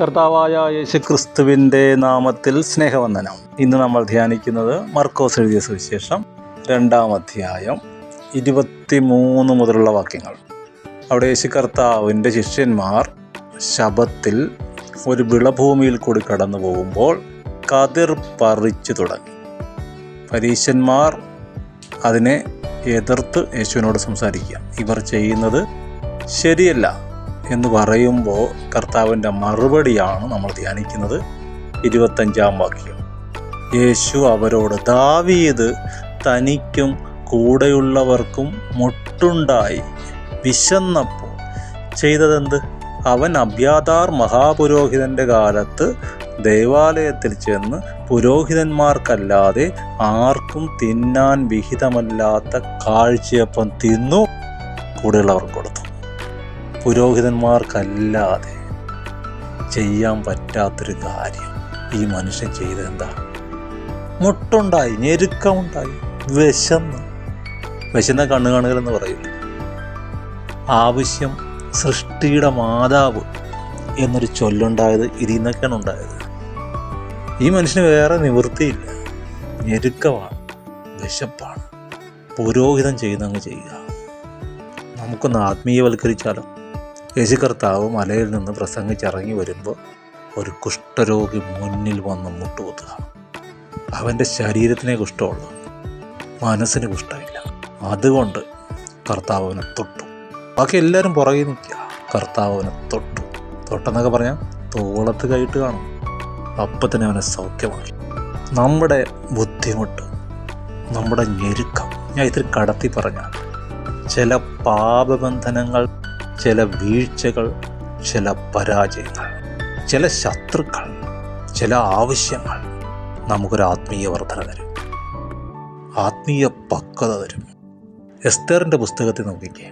കർത്താവായ യേശുക്രിസ്തുവിന്റെ നാമത്തിൽ സ്നേഹവന്ദനം. ഇന്ന് നമ്മൾ ധ്യാനിക്കുന്നത് മർക്കോസ് എഴുതിയ സുവിശേഷം രണ്ടാം അധ്യായം ഇരുപത്തി മൂന്ന് മുതലുള്ള വാക്യങ്ങൾ. അവിടെ യേശു കർത്താവിന്റെ ശിഷ്യന്മാർ ശബത്തിൽ ഒരു വിളഭൂമിയിൽ കൂടി കടന്നു പോകുമ്പോൾ കതിർ പറിച്ചു തുടങ്ങി. പരീശന്മാർ അതിനെ എതിർത്ത് യേശുവിനോട് സംസാരിക്കുക. ഇവർ ചെയ്യുന്നത് ശരിയല്ല. എന്ന് പറയുമ്പോൾ കർത്താവിന്റെ മറുപടിയാണ് നമ്മൾ ധ്യാനിക്കുന്നത്. ഇരുപത്തഞ്ചാം വാക്യം. യേശു അവരോട് ദാവീദ് തനിക്കും കൂടെയുള്ളവർക്കും മുട്ടുണ്ടായി. വിശന്നപ്പോൾ ചെയ്തതെന്ത്? അവൻ അബ്യാതാർ മഹാപുരോഹിതന്റെ കാലത്ത് ദേവാലയത്തിൽ ചെന്ന് പുരോഹിതന്മാർക്കല്ലാതെ ആർക്കും തിന്നാൻ വിഹിതമല്ലാത്ത കാഴ്ചയപ്പം തിന്നു കൂടെയുള്ളവർക്ക് കൊടുത്തു. പുരോഹിതന്മാർക്കല്ലാതെ ചെയ്യാൻ പറ്റാത്തൊരു കാര്യം ഈ മനുഷ്യൻ ചെയ്തെന്താ മുട്ടുണ്ടായി ഞെരുക്കമുണ്ടായി വിശന്ന്. വിശന്ന കണ്ണു കാണുകയെന്ന് പറയും. ആവശ്യം സൃഷ്ടിയുടെ മാതാവ് എന്നൊരു ചൊല്ലുണ്ടായത് ഇതിൽ നിന്നൊക്കെയാണ് ഉണ്ടായത്. ഈ മനുഷ്യന് വേറെ നിവൃത്തിയില്ല. ഞെരുക്കമാണ് വിശപ്പാണ്. പുരോഹിതം ചെയ്യുന്നങ്ങ് ചെയ്യുക. നമുക്കൊന്ന് ആത്മീയവൽക്കരിച്ചാലോ? യേശു കർത്താവ് മലയിൽ നിന്ന് പ്രസംഗിച്ചിറങ്ങി വരുമ്പോൾ ഒരു കുഷ്ഠരോഗി മുന്നിൽ വന്ന് മുട്ടുകുത്തുക. അവന്റെ ശരീരത്തിനെ കുഷ്ഠമുള്ളൂ. മനസ്സിന് കുഷ്ഠമില്ല. അതുകൊണ്ട് കർത്താവ് അവനെ തൊട്ടു. ബാക്കി എല്ലാവരും പുറകെ നിൽക്കുക. കർത്താവ് അവനെ തൊട്ടു. തൊട്ടെന്നൊക്കെ പറഞ്ഞാൽ തോളത്ത് കൈയിട്ട് കാണും. അപ്പം തന്നെ അവനെ സൗഖ്യമാക്കി. നമ്മുടെ ബുദ്ധിമുട്ട് നമ്മുടെ ഞെരുക്കം ഞാൻ ഇത്തിരി കടത്തി പറഞ്ഞാൽ ചില പാപബന്ധനങ്ങൾ ചില വീഴ്ചകൾ ചില പരാജയങ്ങൾ ചില ശത്രുക്കൾ ചില ആവശ്യങ്ങൾ നമുക്കൊരു ആത്മീയ വർധന തരും. ആത്മീയ പക്വത തരും. എസ്തേറിന്റെ പുസ്തകത്തിൽ നോക്കിക്കേ.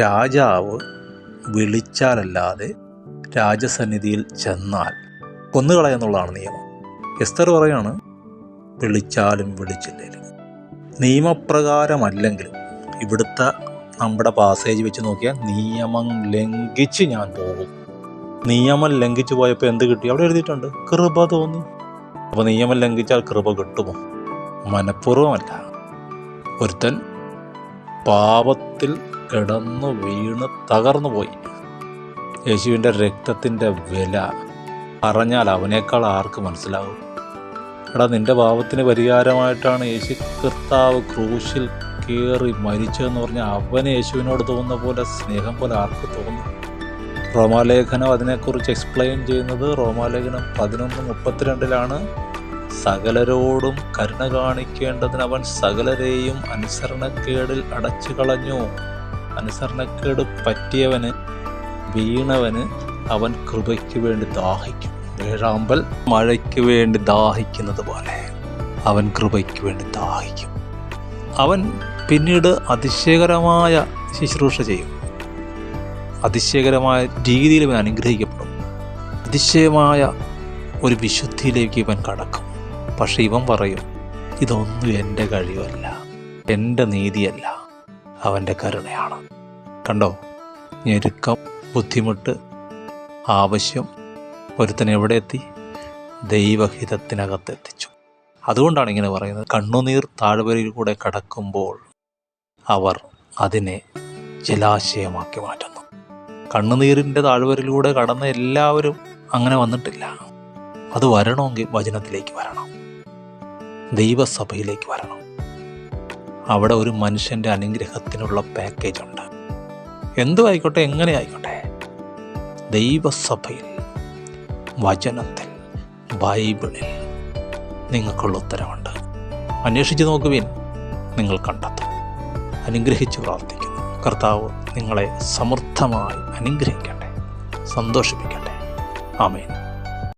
രാജാവ് വിളിച്ചാലല്ലാതെ രാജസന്നിധിയിൽ ചെന്നാൽ കൊന്നുകളയെന്നുള്ളതാണ് നിയമം. എസ്തർ പറയാണ് വിളിച്ചാലും വിളിച്ചില്ലേലും. നിയമപ്രകാരമല്ലെങ്കിലും ഇവിടുത്തെ നമ്മുടെ പാസേജ് വെച്ച് നോക്കിയാൽ നിയമം ലംഘിച്ച് ഞാൻ പോകും. നിയമം ലംഘിച്ച് പോയപ്പോൾ എന്ത് കിട്ടി? അവിടെ എഴുതിയിട്ടുണ്ട് കൃപ തോന്നി. അപ്പോൾ നിയമം ലംഘിച്ചാൽ കൃപ കിട്ടുമോ? മനഃപൂർവമല്ല. ഒരുത്തൻ പാപത്തിൽ കിടന്നു വീണ് തകർന്നു പോയി. യേശുവിന്റെ രക്തത്തിന്റെ വില പറഞ്ഞാൽ അവനേക്കാൾ ആർക്ക് മനസ്സിലാവും? എടാ നിന്റെ പാപത്തിന് പരിഹാരമായിട്ടാണ് യേശു കർത്താവ് ക്രൂശിൽ കയറി മരിച്ചതെന്ന് പറഞ്ഞാൽ അവന് യേശുവിനോട് തോന്നുന്ന പോലെ സ്നേഹം പോലെ ആർക്ക് തോന്നി? റോമാലേഖനം അതിനെക്കുറിച്ച് എക്സ്പ്ലെയിൻ ചെയ്യുന്നത് റോമാലേഖനം പതിനൊന്ന് മുപ്പത്തിരണ്ടിലാണ്. സകലരോടും കരുണ കാണിക്കേണ്ടതിന് അവൻ സകലരെയും അനുസരണക്കേടിൽ അടച്ചു കളഞ്ഞു അനുസരണക്കേട് പറ്റിയവന് വീണവന് അവൻ കൃപയ്ക്ക് വേണ്ടി ദാഹിക്കും. വേഴാമ്പൽ മഴയ്ക്ക് വേണ്ടി ദാഹിക്കുന്നത് പോലെ അവൻ കൃപയ്ക്ക് വേണ്ടി ദാഹിക്കും. അവൻ പിന്നീട് അതിശയകരമായ ശുശ്രൂഷ ചെയ്യും. അതിശയകരമായ രീതിയിൽ ഇവൻ അനുഗ്രഹിക്കപ്പെടും. അതിശയമായ ഒരു വിശുദ്ധിയിലേക്ക് ഇവൻ കടക്കും. പക്ഷെ ഇവൻ പറയും ഇതൊന്നും എന്റെ കഴിവല്ല. എന്റെ നീതിയല്ല. അവന്റെ കരുണയാണ്. കണ്ടോ? ഞെരുക്കം ബുദ്ധിമുട്ട് ആവശ്യം. ഒരുത്തൻ എവിടെ എത്തി? ദൈവഹിതത്തിനകത്തെത്തിച്ചു. അതുകൊണ്ടാണ് ഇങ്ങനെ പറയുന്നത്. കണ്ണുനീർ താഴ്വരയിൽ കൂടെ കടക്കുമ്പോൾ അവർ അതിനെ ജലാശയമാക്കി മാറ്റുന്നു. കണ്ണുനീരിന്റെ താഴ്വരയിലൂടെ കടന്ന എല്ലാവരും അങ്ങനെ വന്നിട്ടില്ല. അത് വരണമെങ്കിൽ വചനത്തിലേക്ക് വരണം. ദൈവസഭയിലേക്ക് വരണം. അവിടെ ഒരു മനുഷ്യന്റെ അനുഗ്രഹത്തിനുള്ള പാക്കേജ് ഉണ്ട്. എന്തു ആയിക്കോട്ടെ എങ്ങനെ ആയിക്കോട്ടെ ദൈവസഭയിൽ വചനത്തിൽ ബൈബിളിൽ നിങ്ങൾക്കുള്ള ഉത്തരവുണ്ട്. അന്വേഷിച്ച് നോക്കുവിൻ. നിങ്ങൾ കണ്ടെത്തും. അനുഗ്രഹിച്ച് പ്രാർത്ഥിക്കുന്നു. കർത്താവ് നിങ്ങളെ സമൃദ്ധമായി അനുഗ്രഹിക്കട്ടെ സന്തോഷിപ്പിക്കട്ടെ. ആമേൻ.